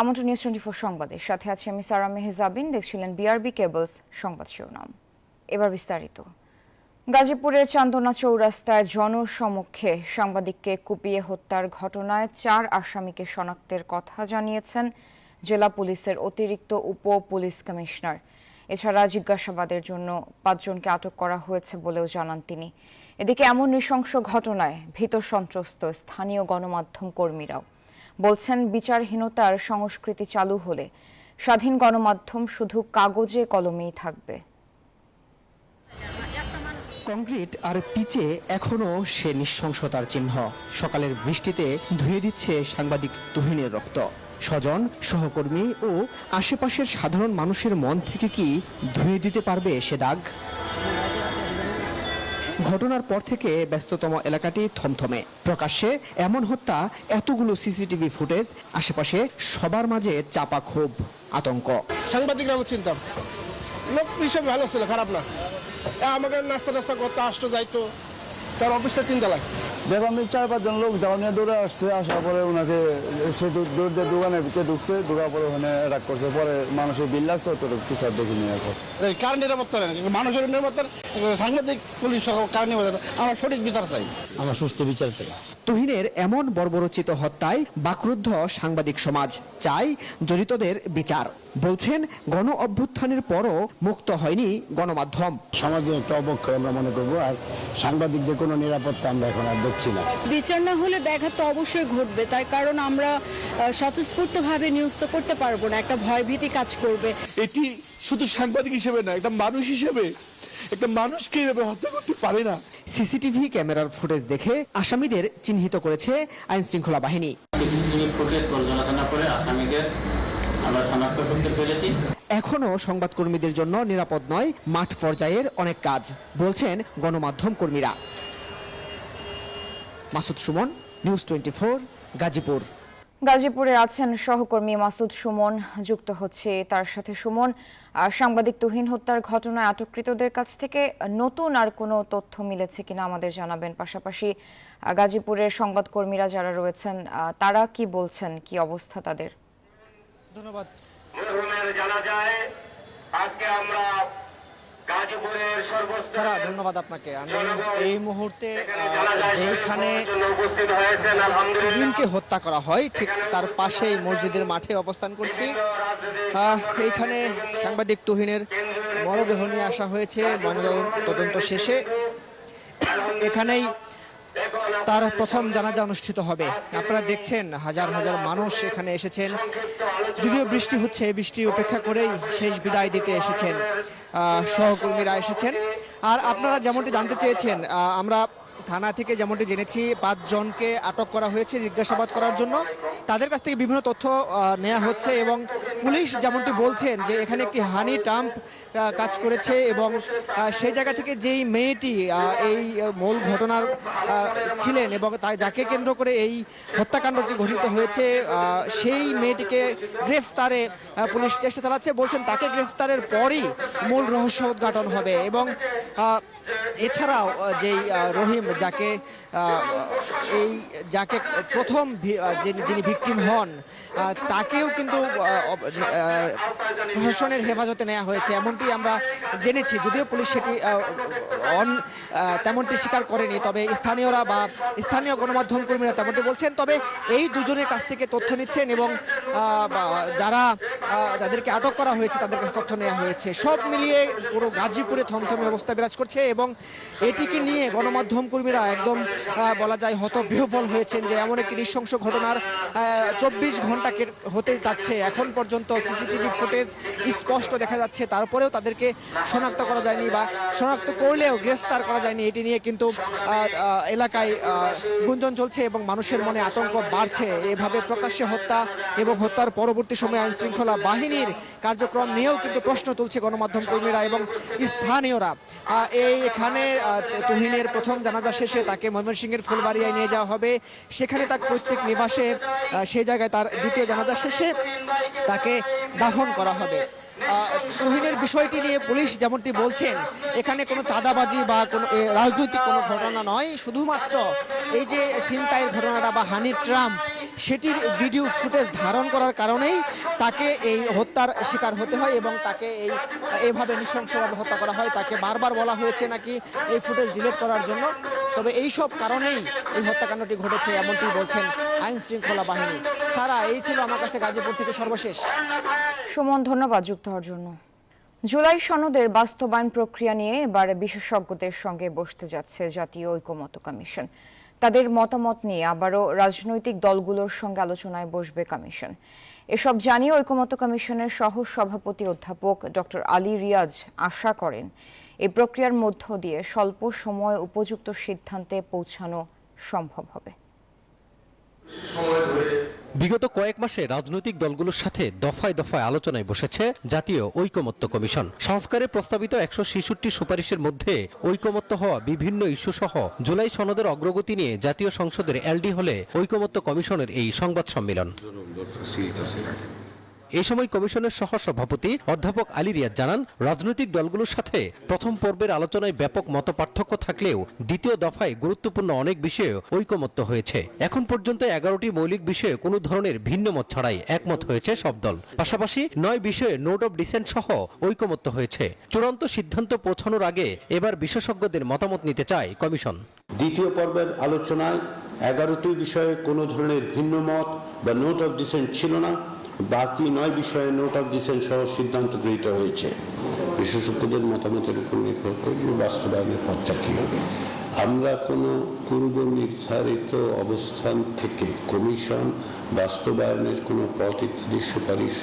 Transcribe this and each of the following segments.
আমন্ত্রণ news twenty four সংবাদের সাথে আছি আমি সারা মেহজাবিন, দেখছিলেন বিআরবি কেবলস সংবাদ শিরোনাম। এবার বিস্তারিত। গাজীপুরের চান্দনা চৌরাস্তায় জনসমক্ষে সাংবাদিককে কুপিয়ে হত্যার ঘটনায় চার আসামিকে শনাক্তের কথা জানিয়েছেন জেলা পুলিশের অতিরিক্ত উপ পুলিশ কমিশনার। এছাড়া জিজ্ঞাসাবাদের জন্য পাঁচজনকে আটক করা হয়েছে বলেও জানান তিনি। এদিকে এমন নৃশংস ঘটনায় ভীত সন্ত্রস্ত স্থানীয় গণমাধ্যম কর্মীরাও। বলছেন, বিচারহীনতার সংস্কৃতি চালু হলে স্বাধীন গণমাধ্যম শুধু কাগজে কলমেই থাকবে। কংক্রিট আর পিচে এখনও সে নিঃশংসতার চিহ্ন। সকালের বৃষ্টিতে ধুয়ে দিচ্ছে সাংবাদিক তুহিনের রক্ত। স্বজন, সহকর্মী ও আশেপাশের সাধারণ মানুষের মন থেকে কি ধুয়ে দিতে পারবে সে দাগ? ঘটনার পর থেকে ব্যস্ততম এলাকাটি থমথমে। প্রকাশ্যে এমন হত্যা, এতগুলো সিসিটিভি ফুটেজ, আশেপাশে সবার মাঝে চাপা ক্ষোভ, আতঙ্ক। সাংবাদিক আমি চিনতাম লোক হিসেবে ভালো ছিল, খারাপ না। আমাকে নাস্তা নাস্তা করতে আসতো, যাইতো। তার অফিসটা তিনতলায় দেখো আমি চার পাঁচজন লোক যাওয়া নিয়ে দৌড়ে আসছে আসার পরে ওনাকে সে দৌ- দৌড় দিয়ে দোকানের ভিতরে ঢুকছে ঢোকার পরে ওখানে অ্যাটাক করছে। পরে মানুষের বিল আছে তো কিছু আর দেখিনি এখন। কার নিরাপত্তা মানুষের নিরাপত্তা সাংবাদিক পুলিশ সহ কার নিরাপত্তা আমরা সঠিক বিচার চাই। আমরা সুস্থ বিচার চাই। তুহিনের এমন বর্বরচিত হত্যায় বাকরুদ্ধ সাংবাদিক সমাজ চাই জড়িতদের বিচার। বলছেন গণ অভ্যুত্থানের পরও মুক্ত হয়নি গণমাধ্যম। সমাজে একটা অবক্ষয় আমরা মনে করব আর সাংবাদিকদের কোনো নিরাপত্তা আমরা এখন আর দেখছি না। বিচার না হলে ব্যাঘাত তো অবশ্যই ঘটবে। তার কারণ আমরা স্বতঃস্ফূর্তভাবে নিউজ তো করতে পারব না। একটা ভয়ভীতি কাজ করবে। এটি শুধু সাংবাদিক হিসেবে না একটা মানুষ হিসেবে একটা মানুষকে এভাবে হত্যা করতে পারে না। সিসিটিভি ক্যামেরার ফুটেজ দেখে আসামিদের চিহ্নিত করেছে আইন শৃঙ্খলা বাহিনী। সিসিটিভি ফুটেজ পর্যালোচনা করে আসামিদের আমরা শনাক্ত করতে পেরেছি। এখনও সংবাদকর্মীদের জন্য নিরাপদ নয় মাঠ পর্যায়ের অনেক কাজ বলছেন গণমাধ্যম কর্মীরা। Masud Sumon news twenty Gazipur. গাজীপুরে আছেন সহকর্মী মাসুদ সুমন যুক্ত হচ্ছে তার সাথে সুমন। সাংবাদিক তুহিন হত্যার ঘটনায় আটককৃতদের কাছ থেকে নতুন আর কোনো তথ্য মিলেছে কিনা আমাদের জানাবেন পাশাপাশি। গাজীপুরের সংবাদকর্মীরা যারা রয়েছেন তারা কি বলছেন? কি অবস্থা তাদের? ধন্যবাদ। জানা যায় আজকে আমরা সারা ধন্যবাদ আপনাকে। আমি এই মুহূর্তে যেখানে তুহিনকে হত্যা করা হয় ঠিক তার পাশেই মসজিদের মাঠে অবস্থান করছি। আহ, এইখানে সাংবাদিক তুহিনের মরদেহ নিয়ে আসা হয়েছে ময়নাতদন্ত তদন্ত শেষে। এখানেই তার প্রথম জানাজা অনুষ্ঠিত হবে। আপনারা দেখছেন, হাজার হাজার মানুষ এখানে এসেছেন। যদিও বৃষ্টি হচ্ছে, বৃষ্টি উপেক্ষা করেই শেষ বিদায় দিতে এসেছেন সহকর্মীরা এসেছেন। আর আপনারা যেমনটি জানতে চেয়েছেন আমরা থানা থেকে যেমনটি জেনেছি, পাঁচজনকে আটক করা হয়েছে জিজ্ঞাসাবাদ করার জন্য। তাদের কাছ থেকে বিভিন্ন তথ্য নেওয়া হচ্ছে এবং পুলিশ যেমনটি বলছেন যে এখানে একটি হানি ট্রাম্প আহ, কাজ করেছে এবং সেই জায়গা থেকে যেই মেয়েটি এই মূল ঘটনার ছিলেন এবং তাই যাকে কেন্দ্র করে এই হত্যাকাণ্ডটি ঘটিত হয়েছে সেই মেয়েটিকে গ্রেফতারে পুলিশ চেষ্টা চালাচ্ছে বলছেন তাকে গ্রেফতারের পরই মূল রহস্য উদ্ঘাটন হবে এবং এছাড়াও যেই রহিম যাকে এই যাকে প্রথম যিনি ভিকটিম হন তাকেও কিন্তু প্রশাসনের হেফাজতে নেওয়া হয়েছে। এমনটি আমরা জেনেছি, যদিও পুলিশ সেটি অন তেমনটি স্বীকার করেনি। তবে স্থানীয়রা বা স্থানীয় গণমাধ্যম কর্মীরা তেমনটি বলছেন। তবে এই দুজনের কাছ থেকে তথ্য নিচ্ছেন এবং যারা যাদেরকে আটক করা হয়েছে, তাদের কাছে তথ্য নেওয়া হয়েছে। সব মিলিয়ে পুরো গাজীপুরে থমথমে অবস্থা বিরাজ করছে এবং এটিকে নিয়ে গণমাধ্যম কর্মীরা একদম বলা যায় হত বিহ্বল হয়েছেন যে এমন একটি নৃশংস ঘটনার চব্বিশ ঘণ্টা কে- হতে যাচ্ছে। এখন পর্যন্ত সিসিটিভি ফুটেজ স্পষ্ট দেখা যাচ্ছে। তারপরেও তাদেরকে শনাক্ত করা যায়নি বা শনাক্ত করলেও গ্রেফতার করা যায়নি। এটি নিয়ে কিন্তু এলাকায় গুঞ্জন চলছে এবং মানুষের মনে আতঙ্ক বাড়ছে। এভাবে প্রকাশ্যে হত্যা এবং হত্যার পরবর্তী সময়ে আইন শৃঙ্খলা বাহিনীর কার্যক্রম নিয়েও কিন্তু প্রশ্ন তুলছে গণমাধ্যম কর্মীরা এবং স্থানীয়রা। এই এখানে তুহিনের প্রথম জানাজা শেষে তাকে ময়মনসিংহের ফুলবাড়িয়ায় নিয়ে যাওয়া হবে। সেখানে তার প্রত্যেক নিবাসে সেই জায়গায় তার দ্বিতীয় জানাজা শেষে তাকে দাফন করা হবে। তহিনের বিষয়টি নিয়ে পুলিশ যেমনটি বলছেন, এখানে কোনো চাঁদাবাজি বা কোনো রাজনৈতিক কোনো ঘটনা নয়। শুধুমাত্র এই যে ছিনতাইয়ের ঘটনাটা বা হানি ট্রাম্প সেটির ভিডিও ফুটেজ ধারণ করার কারণেই তাকে এই হত্যার শিকার হতে হয় এবং তাকে এই, এভাবে নৃশংসভাবে হত্যা করা হয়। তাকে বারবার বলা হয়েছে নাকি এই ফুটেজ ডিলিট করার জন্য। তবে এই সব কারণেই এই হত্যাকাণ্ডটি ঘটেছে, এমনটি বলছেন আইন শৃঙ্খলা বাহিনী। সারা, এই ছিল আমার কাছে গাজীপুর থেকে সর্বশেষ। সুমন, ধন্যবাদ যুক্ত হওয়ার জন্য। জুলাই সনদের বাস্তবায়ন প্রক্রিয়া নিয়ে এবার বিশেষজ্ঞদের সঙ্গে বসতে যাচ্ছে জাতীয় ঐকমত্য কমিশন। তাদের মতামত নিয়ে আবারও রাজনৈতিক দলগুলোর সঙ্গে আলোচনায় বসবে কমিশন। এসব জানিয়ে ঐকমত্য কমিশনের সহ সভাপতি অধ্যাপক ডক্টর আলী রিয়াজ আশা করেন এই প্রক্রিয়ার মধ্য দিয়ে স্বল্প সময় উপযুক্ত সিদ্ধান্তে পৌঁছানো সম্ভব হবে। বিগত কয়েক মাসে রাজনৈতিক দলগুলোর সাথে দফায় দফায় আলোচনায় বসেছে জাতীয় ঐকমত্য কমিশন। সংস্কারে প্রস্তাবিত একশো ছেষট্টি সুপারিশের মধ্যে ঐকমত্য হওয়া বিভিন্ন ইস্যু সহ জুলাই সনদের অগ্রগতি নিয়ে জাতীয় সংসদের এলডি হলে ঐকমত্য কমিশনের এই সংবাদ সম্মেলন। এই সময় কমিশনের সহ সভাপতি অধ্যাপক আলী রিয়াজ জানান, রাজনৈতিক দলগুলোর সাথে প্রথম পর্বের আলোচনায় ব্যাপক মত পার্থক্য থাকলেও দ্বিতীয় দফায় গুরুত্বপূর্ণ অনেক বিষয়ে ঐকমত্য হয়েছে। এখন পর্যন্ত এগারোটি মৌলিক বিষয়ে কোনো ধরনের ভিন্ন মত ছাড়াই একমত হয়েছে সব দল। পাশাপাশি নয় বিষয়ে নোট অব ডিসেন্ট সহ ঐকমত্য হয়েছে। চূড়ান্ত সিদ্ধান্ত পৌঁছানোর আগে এবার বিশেষজ্ঞদের মতামত নিতে চায় কমিশন। দ্বিতীয় পর্বের আলোচনায় এগারোটি বিষয়ে কোনো ধরনের ভিন্ন মত বা নোট অফ ডিসেন্ট ছিল না। বাকি নয় বিষয়ে নোট অফ ডিসেন্ট সহ সিদ্ধান্ত গৃহীত হয়েছে। বিশেষজ্ঞদের মতামতের উপর নির্ভর করে বাস্তবায়নের পথটা কী হবে। আমরা কোনো পূর্ব নির্ধারিত অবস্থান থেকে কমিশন বাস্তবায়নের কোনো পথ ইত্যাদি সুপারিশ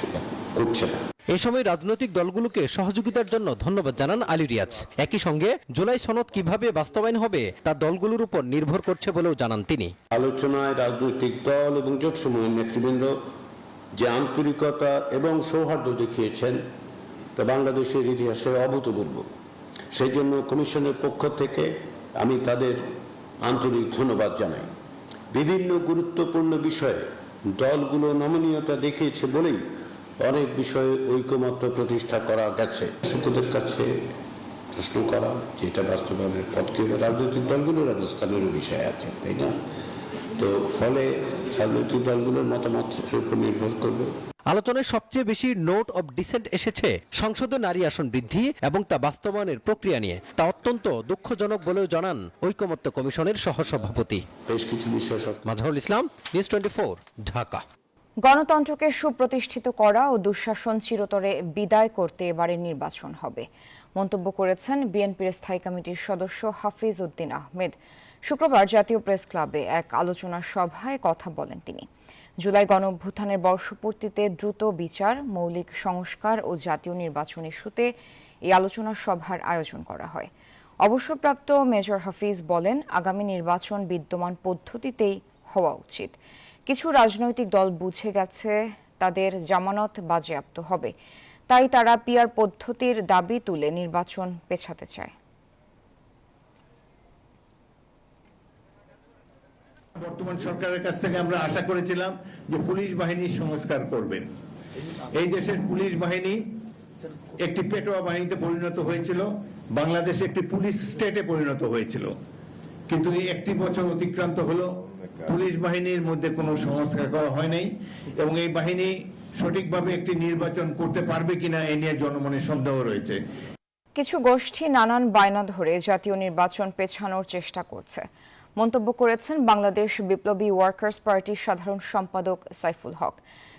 করছে না। এ সময় রাজনৈতিক দলগুলোকে সহযোগিতার জন্য ধন্যবাদ জানান আলী রিয়াজ। একই সঙ্গে জুলাই সনদ কীভাবে বাস্তবায়ন হবে তা দলগুলোর উপর নির্ভর করছে বলেও জানান তিনি। আলোচনায় রাজনৈতিক দল এবং জোটসমূহের নেতৃবৃন্দ যে আন্তরিকতা এবং সৌহার্দ্য দেখিয়েছেন, তা বাংলাদেশের ইতিহাসে অভূতপূর্ব। সেই জন্য কমিশনের পক্ষ থেকে আমি তাদের আন্তরিক ধন্যবাদ জানাই। বিভিন্ন গুরুত্বপূর্ণ বিষয়ে দলগুলো নমনীয়তা দেখিয়েছে বলেই অনেক বিষয়ে ঐকমত্য প্রতিষ্ঠা করা গেছে। দর্শকদের কাছে প্রশ্ন করা, যে এটা বাস্তবায়নের পথ কি রাজনৈতিক দলগুলোর রাজস্থানেরও বিষয় আছে, তাই না? তো ফলে রাজনৈতিক দলগুলোর মতামতের উপর নির্ভর করবে। আলোচনায় সবচেয়ে বেশি নোট অব ডিসেন্ট এসেছে সংসদে নারী আসন বৃদ্ধি এবং তা বাস্তবায়নের প্রক্রিয়া নিয়ে। তা অত্যন্ত দুঃখজনক বলেও জানান ঐকমত্য কমিশনের সহসভাপতি। বেশ কিছু মাজহারুল ইসলাম নিউজ টোয়েন্টি ঢাকা। গণতন্ত্রকে সুপ্রতিষ্ঠিত করা ও দুঃশাসন চিরতরে বিদায় করতে এবারের নির্বাচন হবে। মন্তব্য করেছেন বিএনপির স্থায়ী কমিটির সদস্য হাফিজ উদ্দিন আহমেদ। শুক্রবার জাতীয় প্রেস ক্লাবে এক আলোচনা সভায় কথা বলেন তিনি। জুলাই গণ অভ্যুত্থানের বর্ষপূর্তিতে দ্রুত বিচার, মৌলিক সংস্কার ও জাতীয় নির্বাচন ইস্যুতে এই আলোচনা সভার আয়োজন করা হয়। অবসরপ্রাপ্ত মেজর হাফিজ বলেন, আগামী নির্বাচন বিদ্যমান পদ্ধতিতেই হওয়া উচিত। কিছু রাজনৈতিক দল বুঝে গেছে তাদের জামানত বাজেয়াপ্ত হবে। তাই তারা পিয়ার পদ্ধতির দাবি তুলে নির্বাচন পেছাতে চায়। বর্তমান সরকারের কাছ থেকে আমরা আশা করেছিলাম যে পুলিশ বাহিনীর সংস্কার করবেন এই দেশের পুলিশ বাহিনী একটি পেটোয়া বাহিনীতে পরিণত হয়েছিল, বাংলাদেশ একটি পুলিশ স্টেটে পরিণত হয়েছিল। কিন্তু এই একটি বছর অতিক্রান্ত হলো, পুলিশ বাহিনীর মধ্যে কোনো সংস্কার করা হয় নাই এবং এই বাহিনী সঠিকভাবে একটি নির্বাচন করতে পারবে কিনা এ নিয়ে জনমনে সন্দেহ রয়েছে। কিছু গোষ্ঠী নানান বায়না ধরে জাতীয় নির্বাচন পেছানোর চেষ্টা করছে। মন্তব্য করেছেন বাংলাদেশ বিপ্লবী ওয়ার্কার্স পার্টির সাধারণ সম্পাদক সাইফুল হক।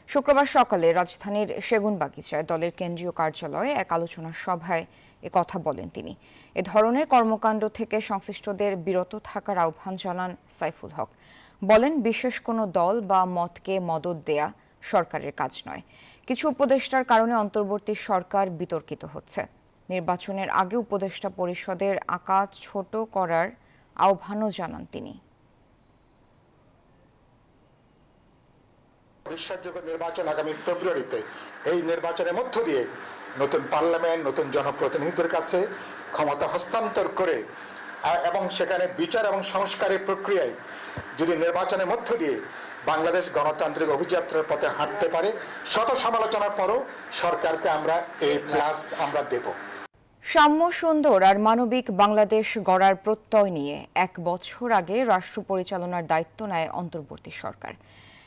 শুক্রবার সকালে রাজধানীর সেগুনবাগিচায় দলের কেন্দ্রীয় কার্যালয়ে এক আলোচনা সভায় কথা বলেন তিনি। এ ধরনের কর্মকাণ্ড থেকে সংশ্লিষ্টদের বিরত থাকার আহ্বান জানান সাইফুল হক। বলেন, বিশেষ কোনো দল বা মতকে মদত দেয়া সরকারের কাজ নয়। কিছু উপদেষ্টার কারণে অন্তর্বর্তী সরকার বিতর্কিত হচ্ছে। নির্বাচনের আগে উপদেষ্টা পরিষদের আকার ছোট করার আহ্বানও জানান তিনি। বিশ্বাসযোগ্য নির্বাচন আগামী ফেব্রুয়ারিতে। এই নির্বাচনের মধ্য দিয়ে নতুন পার্লামেন্ট, নতুন জনপ্রতিনিধিদের কাছে ক্ষমতা হস্তান্তর করে এবং সেখানে বিচার এবং সংস্কারের প্রক্রিয়ায় যদি নির্বাচনের মধ্য দিয়ে বাংলাদেশ গণতান্ত্রিক অভিযাত্রার পথে হাঁটতে পারে, শত সমালোচনার পরও সরকারকে আমরা এই প্লাস আমরা দেব। সাম্য সুন্দর আর মানবিক বাংলাদেশ গড়ার প্রত্যয় নিয়ে এক বছর আগে রাষ্ট্র পরিচালনার দায়িত্ব নেয় অন্তর্বর্তী সরকার।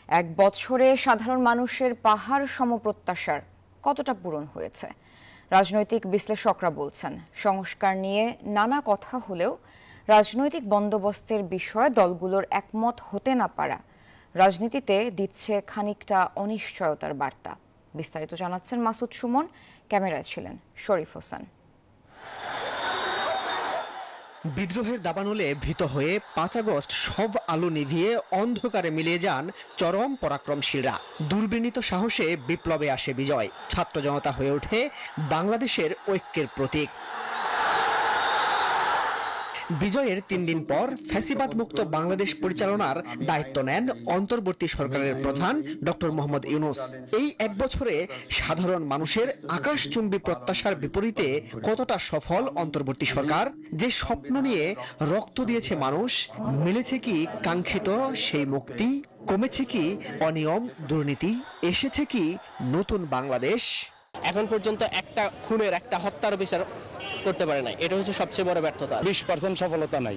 এক বছরে সাধারণ মানুষের পাহাড় সমপ্রত্যাশার কতটা পূরণ হয়েছে? রাজনৈতিক বিশ্লেষকরা বলছেন, সংস্কার নিয়ে নানা কথা হলেও রাজনৈতিক বন্দোবস্তের বিষয়ে দলগুলোর একমত হতে না পারা রাজনীতিতে দিচ্ছে খানিকটা অনিশ্চয়তার বার্তা। বিস্তারিত জানাচ্ছেন মাসুদ সুমন, ক্যামেরায় ছিলেন শরীফ হোসেন। বিদ্রোহের দাবানলে ভীত হয়ে পাঁচ আগস্ট সব আলো নিভিয়ে অন্ধকারে মিলিয়ে যান চরম পরাক্রমশীলরা। দুর্বিনীত সাহসে বিপ্লবে আসে বিজয়। ছাত্র জনতা হয়ে ওঠে বাংলাদেশের ঐক্যের প্রতীক। বিজয়ের তিন দিন পর ফ্যাসিবাদ মুক্ত বাংলাদেশ পরিচালনার দায়িত্ব নেন অন্তর্বর্তী সরকারের প্রধান ডক্টর মোহাম্মদ ইউনুস। এই এক বছরে সাধারণ মানুষের আকাশচুম্বী প্রত্যাশার বিপরীতে কতটা সফল অন্তর্বর্তী সরকার? যে স্বপ্ন নিয়ে রক্ত দিয়েছে মানুষ, মিলেছে কি কাঙ্ক্ষিত সেই মুক্তি? কমেছে কি অনিয়ম, দুর্নীতি? এসেছে কি নতুন বাংলাদেশ? এখন পর্যন্ত একটা খুনের, একটা হত্যার বিচার করতে পারে নাই। এটা হচ্ছে সবচেয়ে বড় ব্যর্থতা। বিশ পার্সেন্ট সফলতা নাই।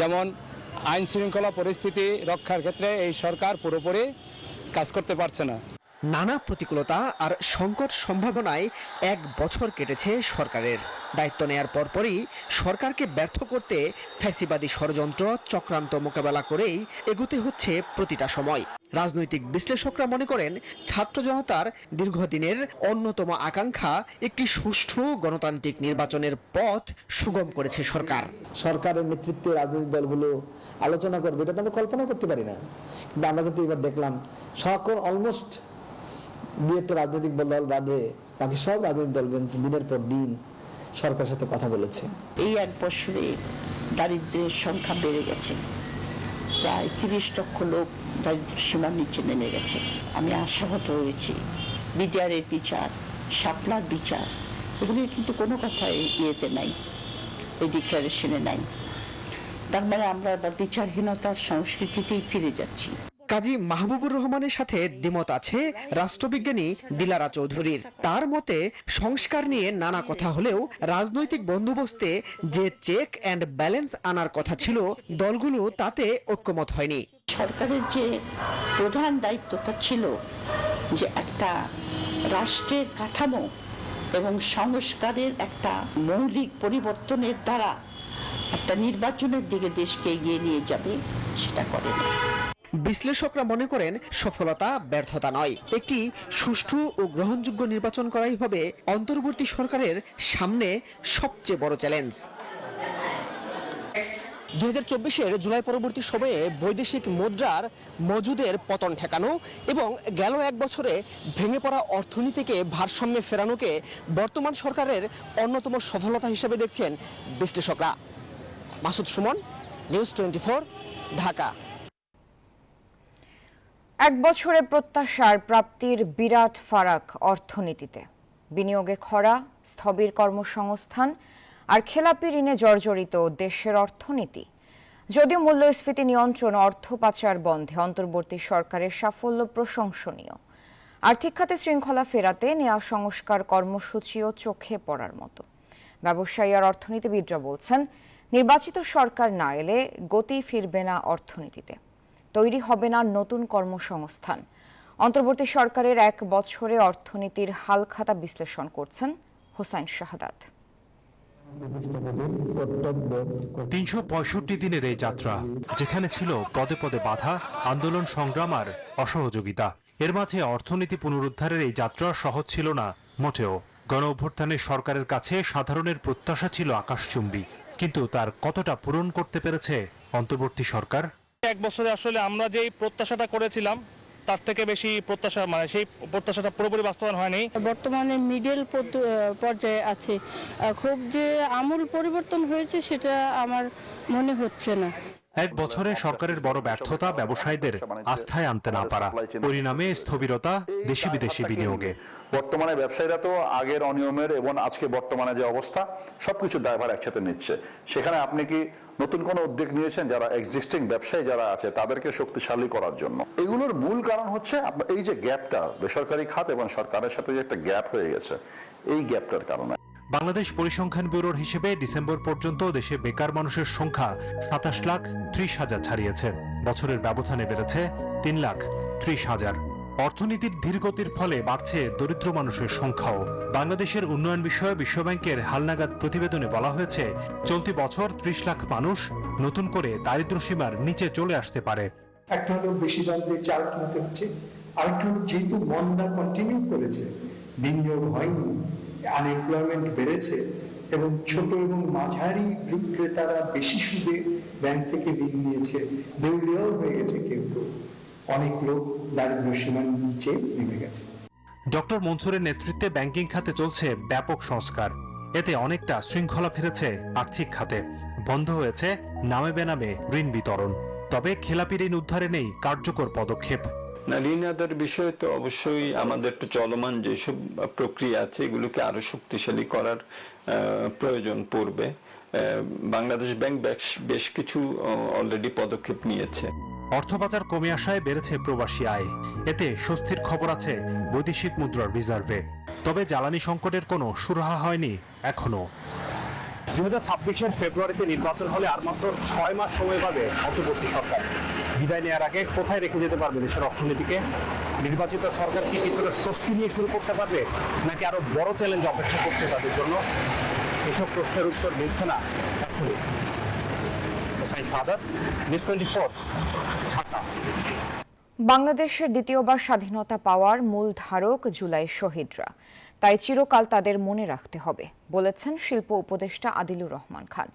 যেমন আইন শৃঙ্খলা পরিস্থিতি রক্ষার ক্ষেত্রে এই সরকার পুরোপুরি কাজ করতে পারছে না। নানা প্রতিকূলতা আর সংকট সম্ভাবনায় এক বছর কেটেছে সরকারের। দায়িত্ব নেয়ার পরপরই সরকারকে ব্যর্থ করতে ফ্যাসিবাদী ষড়যন্ত্র চক্রান্ত মোকাবেলা করেই এগোতে হচ্ছে প্রতিটা সময়। রাজনৈতিক বিশ্লেষকরা মনে করেন, ছাত্র জনতার দীর্ঘদিনের অন্যতম আকাঙ্ক্ষা একটি সুষ্ঠু গণতান্ত্রিক নির্বাচনের পথ সুগম করেছে সরকার। সরকারের নেতৃত্বে রাজনৈতিক দলগুলো আলোচনা করবে, এটা তো আমরা কল্পনা করতে পারি না। কিন্তু আমরা কিন্তু এবার দেখলাম সকল অলমোস্ট দু একটা রাজনৈতিক দল বাদে বাকি সব রাজনৈতিক দল কিন্তু দিনের পর দিন সরকারের সাথে কথা বলেছে। এই এক বছরে দারিদ্র্যের সংখ্যা বেড়ে গেছে। প্রায় তিরিশ লক্ষ লোক দারিদ্র সীমার নিচে নেমে গেছে। আমি আশাহত রয়েছি বিডিআরের বিচার, শাপলার বিচার, এগুলি কিন্তু কোনো কথাই ইয়েতে নাই, এই ডিক্লারেশনে নাই। তার মানে আমরা এবার বিচারহীনতার সংস্কৃতিতেই ফিরে যাচ্ছি। কাজী মাহবুবুর রহমানের সাথে দ্বিমত আছে রাষ্ট্রবিজ্ঞানী দিলারা চৌধুরীর। তার মতে, সংস্কার নিয়ে নানা কথা হলেও রাজনৈতিক বন্দোবস্তে যে চেক অ্যান্ড ব্যালেন্স আনার কথা ছিল, দলগুলো তাতে ঐক্যমত হয়নি। সরকারের যে প্রধান দায়িত্বটা ছিল যে একটা রাষ্ট্রের কাঠামো এবং সংস্কারের একটা মৌলিক পরিবর্তনের দ্বারা একটা নির্বাচনের দিকে দেশকে এগিয়ে নিয়ে যাবে, সেটা করেনি বিশ্লেষকরা মনে করেন সফলতা ব্যর্থতা নয়। একটি সুষ্ঠু ও গ্রহণযোগ্য নির্বাচন করাই হবে অন্তর্বর্তী সরকারের সামনে সবচেয়ে বড় চ্যালেঞ্জ দুই হাজার জুলাই পরবর্তী সময়ে বৈদেশিক মুদ্রার মজুদের পতন ঠেকানো এবং গেল এক বছরে ভেঙে পড়া অর্থনীতিকে ভারসাম্যে ফেরানোকে বর্তমান সরকারের অন্যতম সফলতা হিসেবে দেখছেন বিশ্লেষকরা। Masud Sumon news twenty Dhaka. এক বছরে প্রত্যাশার প্রাপ্তির বিরাট ফারাক অর্থনীতিতে। বিনিয়োগে খরা, স্থবির কর্মসংস্থান আর খেলাপি ঋণে জর্জরিত দেশের অর্থনীতি। যদিও মূল্যস্ফীতি নিয়ন্ত্রণ অর্থ পাচার বন্ধে অন্তর্বর্তী সরকারের সাফল্য প্রশংসনীয়। আর্থিক খাতে শৃঙ্খলা ফেরাতে নেওয়া সংস্কার কর্মসূচিও চোখে পড়ার মতো। ব্যবসায়ী আর অর্থনীতিবিদরা বলছেন, নির্বাচিত সরকার না এলে গতি ফিরবে না অর্থনীতিতে। তৈরি হবে না নতুন কর্মসংস্থান। অন্তর্বর্তী সরকারের এক বছরে অর্থনীতির হালখাতা বিশ্লেষণ করছেন হোসাইন শাহাদাত। তিনশো পঁয়ষট্টি দিনের এই যাত্রা, যেখানে ছিল পদে পদে বাধা, আন্দোলন সংগ্রাম আর অসহযোগিতা। এর মাঝে অর্থনীতি পুনরুদ্ধারের এই যাত্রা সহজ ছিল না, মোটেও। গণ অভ্যুত্থানের সরকারের কাছে সাধারণের প্রত্যাশা ছিল আকাশচুম্বী, কিন্তু তার কতটা পূরণ করতে পেরেছে অন্তর্বর্তী সরকার? এক বছরে আসলে আমরা যেই প্রত্যাশাটা করেছিলাম, তার থেকে বেশি প্রত্যাশা মানে সেই প্রত্যাশাটা পুরোপুরি বাস্তবায়ন হয়নি। বর্তমানে মিডল পর্যায়ে আছে। খুব যে আমূল পরিবর্তন হয়েছে সেটা আমার মনে হচ্ছে না। এক বছরে সরকারের বড় ব্যর্থতা ব্যবসায়ীদের আস্থায় আনতে না পারা। পরিণামে স্থবিরতা দেশি বিদেশি বিনিয়োগে। বর্তমানে ব্যবসায়ীরা তো আগের অনিয়মের এবং আজকে বর্তমানে যে অবস্থা, সবকিছু দায়ভার একসাথে নিচ্ছে। সেখানে আপনি কি নতুন কোনো উদ্যোগ নিয়েছেন যারা এক্সিস্টিং ব্যবসায়ী যারা আছে, তাদেরকে শক্তিশালী করার জন্য? এগুলোর মূল কারণ হচ্ছে এই যে গ্যাপটা বেসরকারি খাত এবং সরকারের সাথে যে একটা গ্যাপ হয়ে গেছে, এই গ্যাপটার কারণে। বাংলাদেশ পরিসংখ্যান ব্যুরোর হিসেবে ডিসেম্বর পর্যন্ত দেশে বেকার মানুষের সংখ্যা সাতাশ লাখ ত্রিশ হাজার ছাড়িয়েছে। বছরের ব্যবধানে বেড়েছে তিন লাখ ত্রিশ হাজার। অর্থনীতির ধীরগতির ফলে বাড়ছে দরিদ্র মানুষের সংখ্যাও। বাংলাদেশের উন্নয়ন বিষয়ে বিশ্বব্যাংকের হালনাগাদ প্রতিবেদনে বলা হয়েছে, চলতি বছর ত্রিশ লাখ মানুষ নতুন করে দারিদ্র্য সীমার নিচে চলে আসতে পারে। যেহেতু মন্দা কন্টিনিউ করেছে, বিনিয়োগ হয়নি আনএমপ্লয়মেন্ট বেড়েছে এবং ছোট এবং মাঝারি ঋণ ক্রেতারা বেশি সুদে ব্যাংক থেকে ঋণ নিয়েছে, দেউলিয়াও হয়ে গেছে কেউ কেউ। অনেক লোক দারিদ্র সীমার নিচে নেমে গেছে। ডক্টর মনসুরের নেতৃত্বে ব্যাংকিং খাতে চলছে ব্যাপক সংস্কার। এতে অনেকটা শৃঙ্খলা ফিরেছে আর্থিক খাতে। বন্ধ হয়েছে নামে বেনামে ঋণ বিতরণ। তবে খেলাপি ঋণ উদ্ধারে নেই কার্যকর পদক্ষেপ। ঋণ আদার বিষয়ে তো অবশ্যই আমাদের চলমান যেসব প্রক্রিয়া আছে, এগুলোকে আরও শক্তিশালী করার প্রয়োজন পড়বে। বাংলাদেশ ব্যাংক বেশ কিছু অলরেডি পদক্ষেপ নিয়েছে। অর্থবাজার কমে আসায় বেড়েছে প্রবাসী আয়। এতে স্বস্তির খবর আছে বৈদেশিক মুদ্রার রিজার্ভে। তবে জ্বালানি সংকটের কোনো সুরাহা হয়নি এখনও। দুই হাজার ছাব্বিশের ফেব্রুয়ারিতে নির্বাচন হলে আর মাত্র ছয় মাস সময় পাবে অন্তর্বর্তী সরকার। বিদায় নেওয়ার আগে কোথায় রেখে যেতে পারবে দেশের অর্থনীতিকে? নির্বাচিত সরকার কি কিছুটা স্বস্তি নিয়ে শুরু করতে পারবে, নাকি আরও বড় চ্যালেঞ্জ অপেক্ষা করছে তাদের জন্য? এসব প্রশ্নের উত্তর মিলছে না এখনই। বাংলাদেশের দ্বিতীয়বার স্বাধীনতা পাওয়ার মূল ধারক জুলাই শহীদরা। তাই চিরকাল তাদের মনে রাখতে হবে, বলেছেন শিল্প উপদেষ্টা আদিলুর রহমান খান।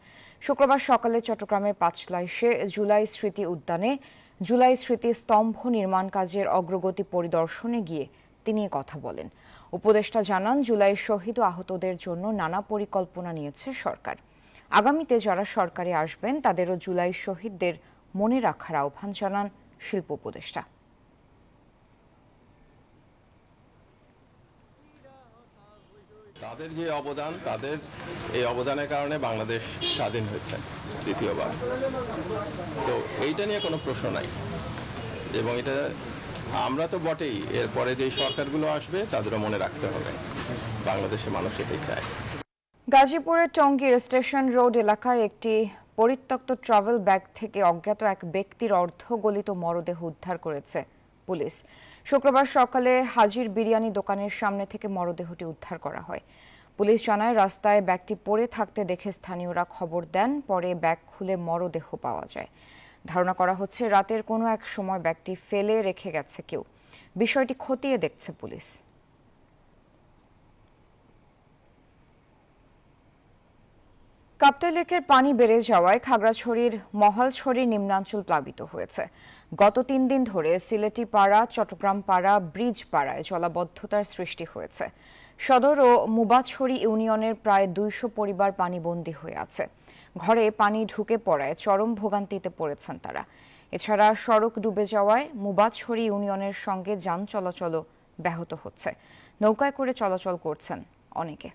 শুক্রবার সকালে চট্টগ্রামের পাঁচলাইশে জুলাই স্মৃতি উদ্যানে জুলাই স্মৃতি স্তম্ভ নির্মাণ কাজের অগ্রগতি পরিদর্শনে গিয়ে তিনি কথা বলেন। উপদেষ্টা জানান, জুলাই শহীদ আহতদের জন্য নানা পরিকল্পনা নিয়েছে সরকার। আগামীতে যারা সরকারে আসবেন, তাদেরও জুলাই শহীদদের মনে রাখার আহ্বান জানান শিল্প উপদেষ্টা। তাদের যে অবদান, তাদের এই অবদানের কারণে বাংলাদেশ স্বাধীন হয়েছে দ্বিতীয়বার। তো এইটা নিয়ে কোনো প্রশ্ন নাই। এবং এটা আমরা তো বটেই, এরপরে যে সরকারগুলো আসবে, তাদেরও মনে রাখতে হবে। বাংলাদেশের মানুষ এটাই চায়। গাজীপুরের টঙ্গীর স্টেশন রোড এলাকায় একটি পরিত্যক্ত ট্রাভেল ব্যাগ থেকে অজ্ঞাত এক ব্যক্তির অর্ধগলিত মরদেহ উদ্ধার করেছে পুলিশ। শুক্রবার সকালে হাজির বিরিয়ানি দোকানের সামনে থেকে মরদেহটি উদ্ধার করা হয়। পুলিশ জানায়, রাস্তায় ব্যাগটি পড়ে থাকতে দেখে স্থানীয়রা খবর দেন, পরে ব্যাগ খুলে মরদেহ পাওয়া যায়। ধারণা করা হচ্ছে, রাতের কোনো এক সময় ব্যাগটি ফেলে রেখে গেছে কেউ। বিষয়টি খতিয়ে দেখছে পুলিশ। কাপ্তাই লেকের পানি বেড়ে যাওয়ায় খাগড়াছড়ির মহালছড়ির নিম্নাঞ্চল প্লাবিত হয়েছে। গত তিন দিন ধরে সিলেটি পাড়া চট্টগ্রাম পাড়া ব্রিজ পাড়ায় জলাবদ্ধতার সৃষ্টি হয়েছে। সদর ও মুবাছড়ি ইউনিয়নের প্রায় দুইশো পরিবার পানিবন্দী হয়ে আছে। ঘরে পানি ঢুকে পড়ায় চরম ভোগান্তিতে পড়েছেন তারা। এছাড়া সড়ক ডুবে যাওয়ায় মুবাছড়ি ইউনিয়নের সঙ্গে যান চলাচলও ব্যাহত হচ্ছে। নৌকায় করে চলাচল করছেন অনেকে।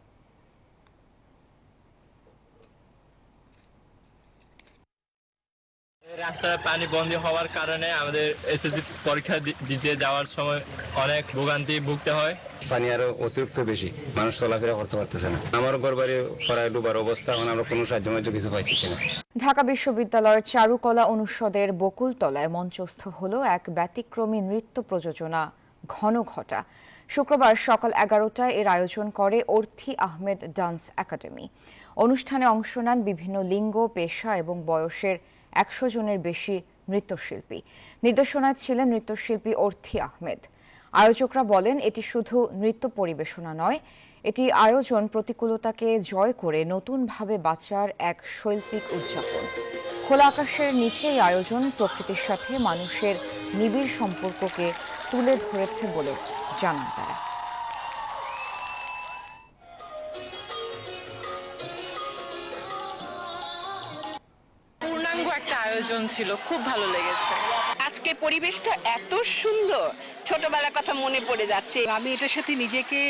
রাস্তায় পানি বন্ধ হওয়ার কারণে আমাদের এসএসসি পরীক্ষা দিতে যাওয়ার সময় অনেক ভোগান্তি ভুগতে হয়। পানি আরও অতিরিক্ত বেশি মানুষ চলাফেরা করতে পারতেছে না। আমার ঘর বাড়ি প্রায় ডুবার অবস্থা এখন আমরা কোনো সাহায্য মাহায্য কিছু পাইতেছি না। ঢাকা বিশ্ববিদ্যালয়ের চারুকলা অনুষদের বকুলতলায় মঞ্চস্থ হল এক ব্যতিক্রমী নৃত্য প্রযোজনা ঘন ঘটা। শুক্রবার সকাল এগারোটায় এর আয়োজন করে অর্থি আহমেদ ডান্স একাডেমি। অনুষ্ঠানে অংশ নেন বিভিন্ন লিঙ্গ পেশা এবং বয়সের একশো জনের বেশি নৃত্যশিল্পী। নির্দেশনায় ছিলেন নৃত্যশিল্পী অর্থি আহমেদ। আয়োজকরা বলেন, এটি শুধু নৃত্য পরিবেশনা নয়, এটি আয়োজন প্রতিকূলতাকে জয় করে নতুনভাবে বাঁচার এক শৈল্পিক উদযাপন। খোলা আকাশের নিচেই আয়োজন প্রকৃতির সাথে মানুষের নিবিড় সম্পর্ককে তুলে ধরেছে বলে জানান তারা। পূর্ণাঙ্গ একটা আয়োজন ছিল খুব ভালো লেগেছে। আজকে পরিবেশটা এত সুন্দর ছোটবেলার কথা মনে পড়ে যাচ্ছে। আমি এটার সাথে নিজেকে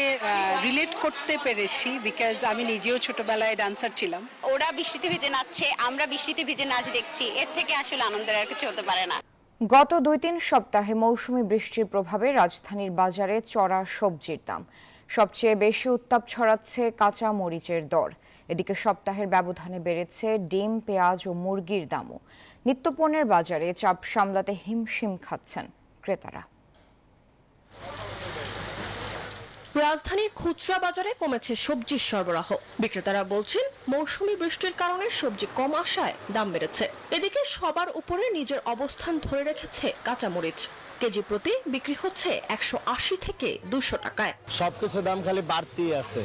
রিলেট করতে পেরেছি বিকজ আমি নিজেও ছোটবেলায় ডান্সার ছিলাম। ওরা বৃষ্টিতে ভিজে নাচছে আমরা বৃষ্টিতে ভিজে নাচ দেখছি। এর থেকে আসলে আনন্দের আর কিছু হতে পারে না। গত দুই তিন সপ্তাহে মৌসুমি বৃষ্টির প্রভাবে রাজধানীর বাজারে চড়া সবজির দাম। সবচেয়ে বেশি উত্তাপ ছড়াচ্ছে কাঁচা মরিচের দর। এদিকে সপ্তাহের ব্যবধানে বেড়েছে ডিম, পেঁয়াজ ও মুরগির দামও। নিত্যপণ্যের বাজারে চাপ সামলাতে হিমশিম খাচ্ছেন ক্রেতারা। রাজধানীর খুচরা বাজারে কমেছে সবজির সরবরাহ। বিক্রেতারা বলছেন, মৌসুমি বৃষ্টির কারণে সবজি কম আসায় দাম বেড়েছে। এদিকে সবার উপরে নিজের অবস্থান ধরে রেখেছে কাঁচামরিচ। কেজি প্রতি বিক্রি হচ্ছে একশো আশি থেকে দুশো টাকায়। সবকিছু দাম খালি বাড়তি আছে।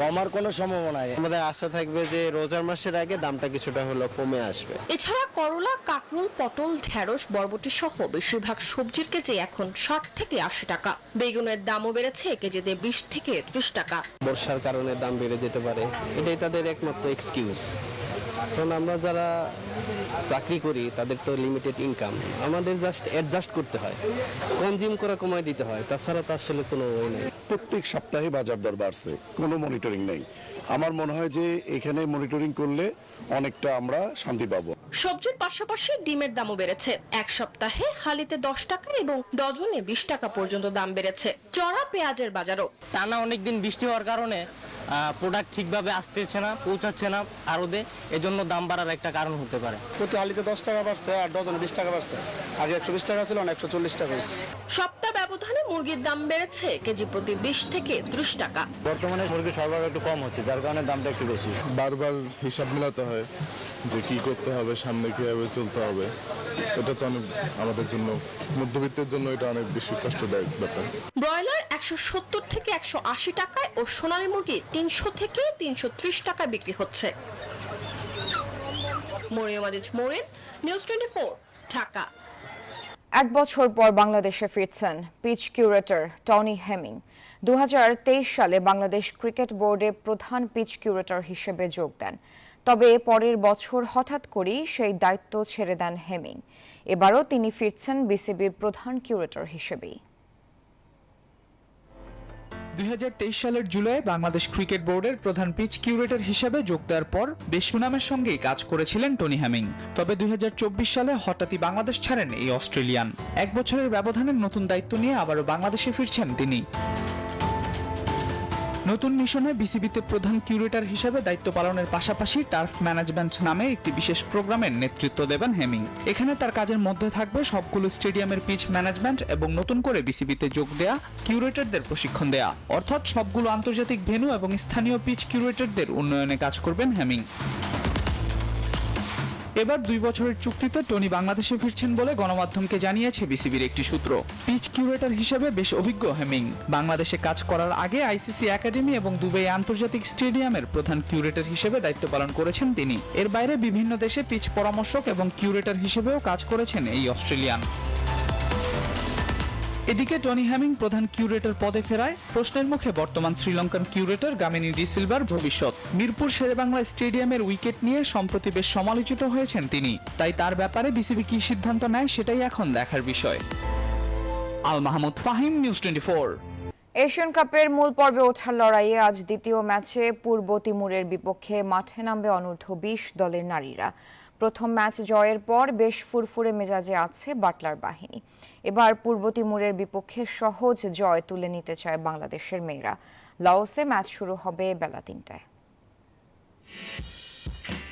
কমার কোনো সম্ভাবনা নাই। আমাদের আশা থাকবে যে রোজার মাসের আগে দামটা কিছুটা হলো কমে আসবে। এছাড়া করলা কাকরুল পটল ঢেঁড়স বরবটি সহ বেশিরভাগ সবজির কেজি এখন ষাট থেকে আশি টাকা। বেগুনের দামও বেড়েছে কেজিতে বিশ থেকে ত্রিশ টাকা। বর্ষার কারণে দাম বেড়ে যেতে পারে। এটাই তাদের একমাত্র এক্সকিউজ কারণ আমরা যারা চাকরি করি তাদের তো লিমিটেড ইনকাম আমাদের জাস্ট অ্যাডজাস্ট করতে হয়। কনজিউম করা কমায় দিতে হয়। তাছাড়া তো আসলে কোনো ওয়ে নেই। প্রত্যেক সপ্তাহে বাজার দর বাড়ছে। কোনো মনিটরিং নেই। আমার মনে হয় যে এখানে মনিটরিং করলে অনেকটা আমরা শান্তি পাবো। সবজির পাশাপাশি ডিমের দামও বেড়েছে। এক সপ্তাহে হালিতে দশ টাকা এবং ডজনে বিশ টাকা পর্যন্ত দাম বেড়েছে। চড়া পেঁয়াজের বাজারও। টানা অনেকদিন বৃষ্টি হওয়ার কারণে প্রোডাক্ট ঠিকভাবে আসতেছে না পৌঁছাচ্ছে না আরদে এজন্য দাম বাড়ার একটা কারণ হতে পারে। প্রতি আলিতে দশ টাকা বাড়ছে আর ডজন বিশ টাকা বাড়ছে। আগে একশো বিশ টাকা ছিল না একশো চল্লিশ টাকা হয়েছে। সপ্তাহ ব্যবধানে মুরগির দাম বেড়েছে কেজি প্রতি বিশ থেকে ত্রিশ টাকা। বর্তমানে মুরগির সরবরাহ একটু কম হচ্ছে যার কারণে দামটা একটু বেশি। বারবার হিসাব মেলাতে হয় যে কি করতে হবে সামনে কীভাবে চলতে হবে। এটা তো অনেক আমাদের জন্য মধ্যবিত্তের জন্য এটা অনেক বেশি কষ্টদায়ক ব্যাপার। ব্রয়লার একশো সত্তর থেকে একশো আশি টাকায় ও সোনালী মুরগি তিনশো থেকে তিনশো ত্রিশ টাকায় বিক্রি হচ্ছে। Mariam Aziz Moren news twenty four Dhaka. এক বছর পর বাংলাদেশে ফিরছেন পিচ কিউরেটর টনি হেমিং। দু হাজার তেইশ সালে বাংলাদেশ ক্রিকেট বোর্ডে প্রধান পিচ কিউরেটর হিসেবে যোগ দেন। তবে পরের বছর হঠাৎ করেই সেই দায়িত্ব ছেড়ে দেন হেমিং। এবারও তিনি ফিরছেন বিসিবির প্রধান কিউরেটর হিসেবেই। দুই হাজার তেইশ সালের জুলাই বাংলাদেশ ক্রিকেট বোর্ডের প্রধান পিচ কিউরেটর হিসেবে যোগ দেওয়ার পর বেশ সুনামের সঙ্গেই কাজ করেছিলেন টনি হ্যামিং তবে দুই হাজার চব্বিশ সালে হঠাৎই বাংলাদেশ ছাড়েন এই অস্ট্রেলিয়ান। এক বছরের ব্যবধানের নতুন দায়িত্ব নিয়ে আবারও বাংলাদেশে ফিরছেন তিনি। নতুন মিশনে বিসিবিতে প্রধান কিউরেটর হিসেবে দায়িত্ব পালনের পাশাপাশি টার্ফ ম্যানেজমেন্ট নামে একটি বিশেষ প্রোগ্রামের নেতৃত্ব দেবেন হেমিং। এখানে তার কাজের মধ্যে থাকবে সবগুলো স্টেডিয়ামের পিচ ম্যানেজমেন্ট এবং নতুন করে বিসিবিতে যোগ দেয়া কিউরেটরদের প্রশিক্ষণ দেয়া। অর্থাৎ সবগুলো আন্তর্জাতিক ভেন্যু এবং স্থানীয় পিচ কিউরেটরদের উন্নয়নে কাজ করবেন হেমিং। এবার দুই বছরের চুক্তিতে টনি বাংলাদেশে ফিরছেন বলে গণমাধ্যমকে জানিয়েছে বিসিবির একটি সূত্র। পিচ কিউরেটর হিসেবে বেশ অভিজ্ঞ হেমিং। বাংলাদেশে কাজ করার আগে আইসিসি একাডেমি এবং দুবাই আন্তর্জাতিক স্টেডিয়ামের প্রধান কিউরেটর হিসেবে দায়িত্ব পালন করেছেন তিনি। এর বাইরে বিভিন্ন দেশে পিচ পরামর্শক এবং কিউরেটর হিসেবেও কাজ করেছেন এই অস্ট্রেলিয়ান। এদিকে টনি হ্যামিং প্রধান কিউরেটর পদে ফেরায়, প্রশ্নের মুখে বর্তমান Sri Lankan curator Gamini D silver ভবিষ্যৎ। মিরপুর শেরেবাংলা স্টেডিয়ামের উইকেট নিয়ে সম্প্রতি বেশ সমালোচিত হয়েছেন তিনি। তাই তার ব্যাপারে বিসিবি কি সিদ্ধান্ত নেয় সেটাই এখন দেখার বিষয়। Al Mahmud Fahim, news twenty Asian কাপের মূল পর্বে ওঠার লড়াইয়ে আজ দ্বিতীয় ম্যাচে পূর্ব তিমুরের বিপক্ষে মাঠে নামবে অনূর্ধ্ব বিশ দলের নারীরা। প্রথম ম্যাচ জয়ের পর বেশ ফুরফুরে মেজাজে আছে বাটলার বাহিনী। এবার পূর্ব তিমুরের বিপক্ষে সহজ জয় তুলে নিতে চায় বাংলাদেশের মেয়েরা। লাওসে ম্যাচ শুরু হবে বেলা তিনটায়।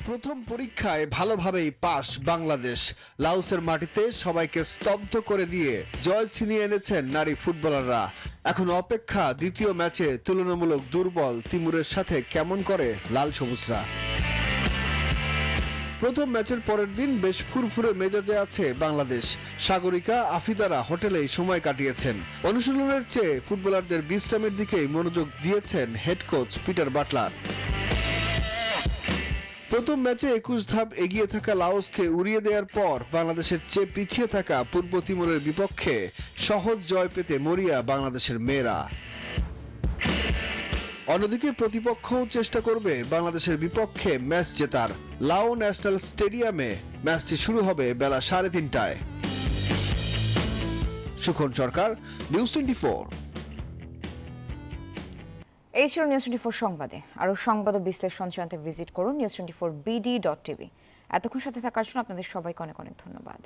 প্রথম পরীক্ষায় ভালোভাবেই পাশ বাংলাদেশ। লাউসের মাটিতে সবাইকে স্তব্ধ করে দিয়ে জয় ছিনিয়ে এনেছেন নারী ফুটবলাররা। এখন অপেক্ষা দ্বিতীয় ম্যাচে তুলনামূলক দুর্বল তিমুরের সাথে কেমন করে লাল সবুজরা? প্রথম ম্যাচের পরের দিন বেশ ফুরফুরে মেজাজে আছে বাংলাদেশ। সাগরিকা, আফিদারা হোটেলেই সময় কাটিয়েছেন। অনুশীলনের চেয়ে ফুটবলারদের বিশ্রামের দিকেই মনোযোগ দিয়েছেন হেড কোচ পিটার বাটলার। প্রথম ম্যাচে একুশ ধাপ এগিয়ে থাকা লাওসকে উড়িয়ে দেওয়ার পর বাংলাদেশের চেয়ে পিছিয়ে থাকা পূর্ব তিমুরের বিপক্ষে সহজ জয় পেতে মরিয়া বাংলাদেশের মেয়েরা। অন্যদিকে প্রতিপক্ষও চেষ্টা করবে বাংলাদেশের বিপক্ষে ম্যাচ জেতার। লাও ন্যাশনাল স্টেডিয়ামে ম্যাচটি শুরু হবে বেলা সাড়ে তিনটায়। Sukhon Sarkar, news twenty four. এই ছিল নিউজ টোয়েন্টি ফোর সংবাদে। আরও সংবাদ ও বিশ্লেষণ জানতে ভিজিট করুন news twenty four BD dot TV. এতক্ষণ সাথে থাকার জন্য আপনাদের সবাইকে অনেক অনেক ধন্যবাদ।